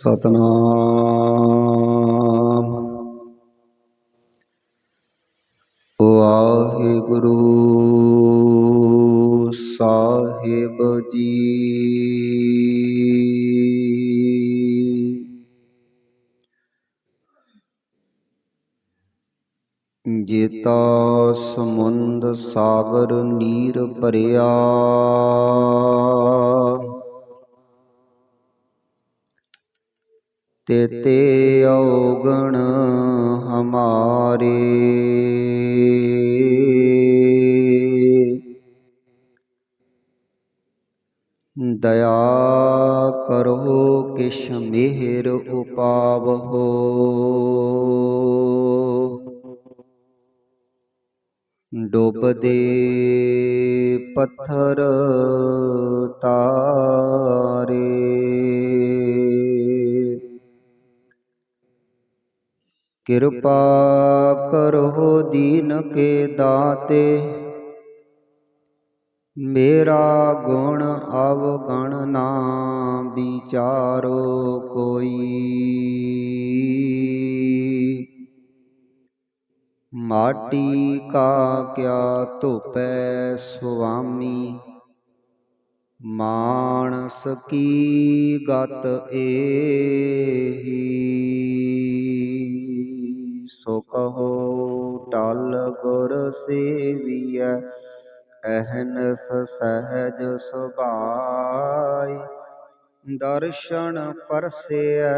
ਸਤਨਾਮ। ਵਾਹਿਗੁਰੂ ਸਾਹਿਬ ਜੀ। ਜੇਤਾ ਸਮੁੰਦ ਸਾਗਰ ਨੀਰ ਭਰਿਆ। ਤੇਤੇ ਔਗਣ ਹਮਾਰੇ। ਦਇਆ ਕਰੋ ਕਿਛ ਮਿਹਰ ਉਪਾਵਹੋ। ਡੁੱਬਦੇ ਪੱਥਰ ਤਾ ਕਿਰਪਾ ਕਰੋ ਦੀਨ ਕੇ ਦਾਤੇ। ਮੇਰਾ ਗੁਣ ਅਵਗਣ ਨਾ ਵਿਚਾਰੋ ਕੋਈ। ਮਾਟੀ ਕਾ ਕਿਆ ਧੋਪੈ ਸੁਆਮੀ। ਮਾਨਸ ਕੀ ਗਤ ਏਹੀ। ਗੁਰ ਸੇਵੀਐ ਅਹਨਸ ਸਹਿਜ ਸੁਭਾਈ। ਦਰਸ਼ਨ ਪਰਸੈ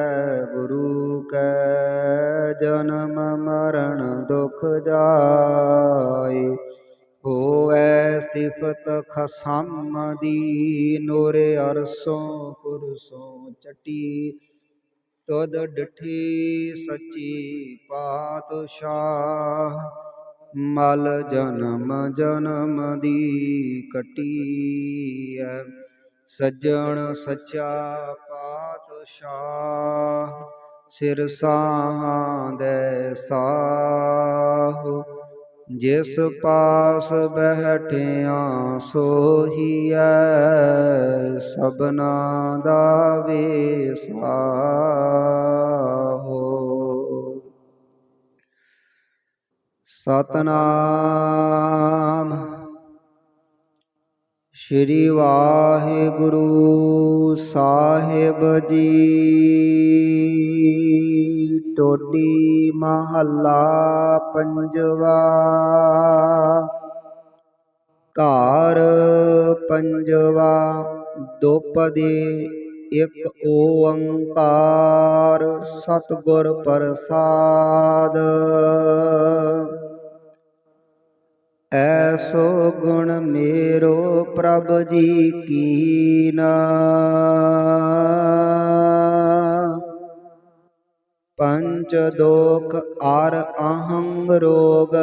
ਗੁਰੂ ਕੈ, ਜਨਮ ਮਰਨ ਦੁਖ ਜਾਏ ਹੋਐ ਸਿਫਤ ਖਸਮ ਦੀ, ਨੂਰ ਅਰਸੋਂ ਪੁਰਸੋਂ ਚਟੀ। ਤੁਧ ਡਿਠੀ ਸੱਚੀ ਪਾਤਸ਼ਾਹ ਮਲ ਜਨਮ ਜਨਮ ਦੀ ਕਟੀਐ, ਸੱਜਣ ਸੱਚਾ ਪਾਤਸ਼ਾਹ, ਸਿਰ ਸਾਹਾਂ ਸਾਹ। ਜਿਸ ਪਾਸ ਬਹਿਠਿਆ ਸੋਹੀਐ ਸਬਨਾ ਦਾ ਵੇਸਾਹੋ ਸਤਨਾਮ। ਸ਼੍ਰੀ ਵਾਹਿਗੁਰੂ ਸਾਹਿਬ ਜੀ, ਟੋਡੀ ਮਹੱਲਾ ਪੰਜਵਾ। ਘਰ ਪੰਜਵਾ ਦੋਪਦੇ ਇੱਕ ਓੰਕਾਰ, ਸਤਿਗੁਰ ਪ੍ਰਸਾਦ। ਐਸੋ ਗੁਣ ਮੇਰੋ ਪ੍ਰਭ ਜੀ ਕੀਨਾ ਪੰਚ ਦੋਖ ਆਰ ਅਹੰਗ ਰੋਗ,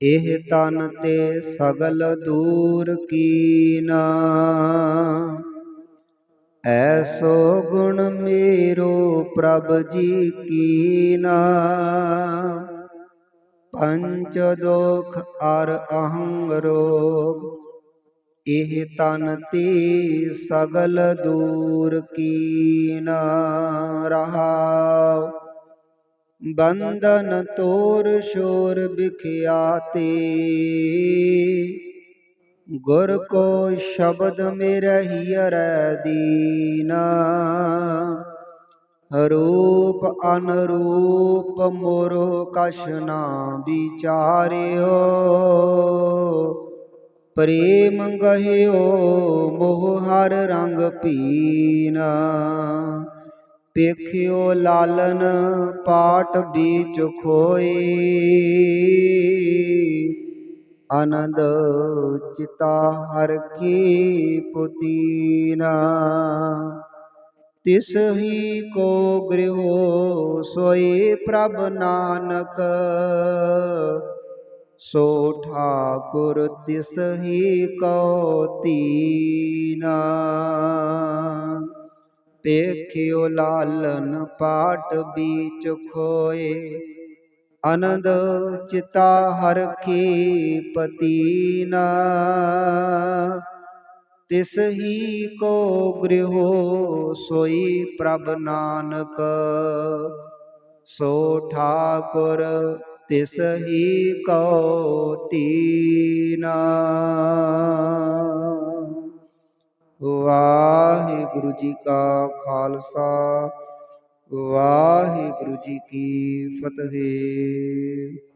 ਇਹ ਤਨ ਤੇ ਸਗਲ ਦੂਰ ਕੀਨਾ ਐਸੋ ਗੁਣ ਮੇਰੋ ਪ੍ਰਭ ਜੀ ਕੀਨਾ ਪੰਚ ਦੋਖ ਅਰ ਅਹੰਗ ਰੋਗ, ਇਹ ਤਨ ਤੇ ਸਗਲ ਦੂਰ ਕੀਨਾ ਰਹਾਉ। ਬੰਧਨ ਤੋਰ ਸ਼ੋਰ ਬਿਖਿਆਤੇ ਗੁਰ ਕੋ ਸ਼ਬਦ ਮੇਰਹਿ ਅਰੈ ਦੀਨਾ। ਰੂਪ ਅਨਰੂਪ ਮੋਰੋ ਕਛ ਨਾ ਵਿਚਾਰਿਓ। ਪ੍ਰੇਮ ਗਹਿਓ ਮੋਹ ਹਰ ਰੰਗ ਪੀਨਾ। ਪੇਖਿਓ ਲਾਲਨ ਪਾਟ ਬੀਚ ਖੋਈ। ਆਨੰਦ ਚਿਤਾ ਹਰ ਕੀ ਪੁਤੀਨਾ। ਤਿਸ ਹੀ ਕੋ ਗ੍ਰਹਿਓ ਸੋਈ ਪ੍ਰਭ ਨਾਨਕ। ਸੋ ਠਾਕੁਰ ਤਿਸ ਹੀ ਕੋ ਤੀਨਾ। ਪੇਖਿਓ ਲਾਲਨ ਪਾਟ ਬੀਚ ਖੋਏ। ਅਨੰਦ ਚਿਤਾ ਹਰ ਕੀ ਪਤੀਨਾ ਤਿਸ ਹੀ ਕੋ ਗ੍ਰਹਿ ਸੋਈ ਪ੍ਰਭ ਨਾਨਕ। ਸੋ ਠਾਕੁਰ ਤਿਸ ਹੀ ਕਉ ਤੀਨਾ। ਵਾਹਿਗੁਰੂ ਜੀ ਕਾ ਖਾਲਸਾ, ਵਾਹਿਗੁਰੂ ਜੀ ਕੀ ਫਤਿਹ।